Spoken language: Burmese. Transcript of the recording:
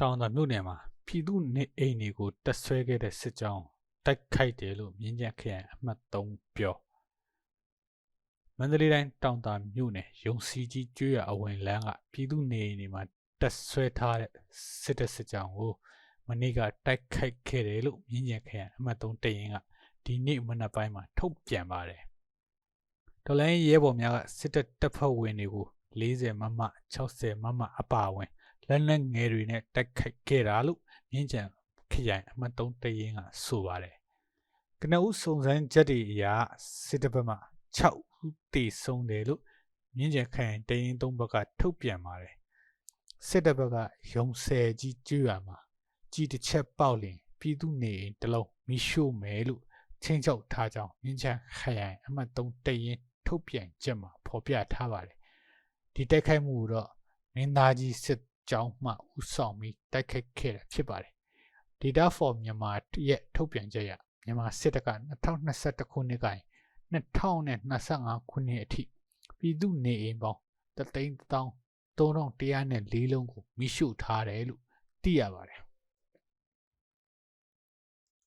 တောင်သာမြို့နယ်မှာပြည်သူနေအိမ်တွေကိုတက်ဆွဲခဲ့တဲ့စစ်ကြောင်းတိုက်ခိုက်တယ်လို့မြင်းကြံခရိုင်အမှတ်3ပြောမန္တလေးတိုင်းတောင်သာမြို့နယ်ရုံစီကြီးကျွရအဝင်လမ်းကပြည်သူနေအိမ်တွေမှာတက်ဆွဲထားတဲ့စစ်တပ်စစ်ကြောင်းကိုမနေ့ကတိုက်ခိုက်ခဲ့တယ်လို့မြင်းကြံခရိုင်အမှတ်3တရင်ကဒီနေ့မနက်ပိုင်းမှာထုတ်ပြန်ပါတယ်ဒေါ်လိုင်းရဲဘော်များကစစ်တပ်တပ်ဖွဲ့ဝင်တွေကို40မမ60မမအပါအဝင် လက်နက်ငယ်တွေနဲ့တိုက်ခိုက်ခဲ့တာလို့မြင်းကြံခရိုင်အမှတ်3တရင်ကဆိုပါတယ်။ကနဦးစုံစမ်းချက်တွေအရစစ်တပ်ဘက်မှ6ဦးတေဆုံးတယ်လို့မြင်းကြံခရိုင်တရင်3ဘက်ကထုတ်ပြန်ပါတယ်။စစ်တပ်ဘက်ကရုံဆယ်ကြီးကျွရမှာကြီးတစ်ချက်ပေါက်လင်ပြည်သူနေအိမ်တစ်လုံးမိရှို့မယ်လို့ချင်းချောက်ထားကြောင်းမြင်းချန်ခရိုင်အမှတ်3တရင်ထုတ်ပြန်ချက်မှာဖော်ပြထားပါတယ်။ဒီတိုက်ခိုက်မှုကိုတော့မင်းသားကြီးစစ် ကြောင်းမှဥဆောင်ပြီးတိုက်ခိုက်ခဲ့တာဖြစ်ပါတယ်။ Data for မြန်မာရဲ့ထုတ်ပြန်ချက်အရမြန်မာစစ်တပ်က2021ခုနှစ်ကနေ2025ခုနှစ်အထိပြည်သူနေအိမ်ပေါင်း3သိန်း3104လုံးကိုမိရှုထားတယ်လို့သိရပါတယ်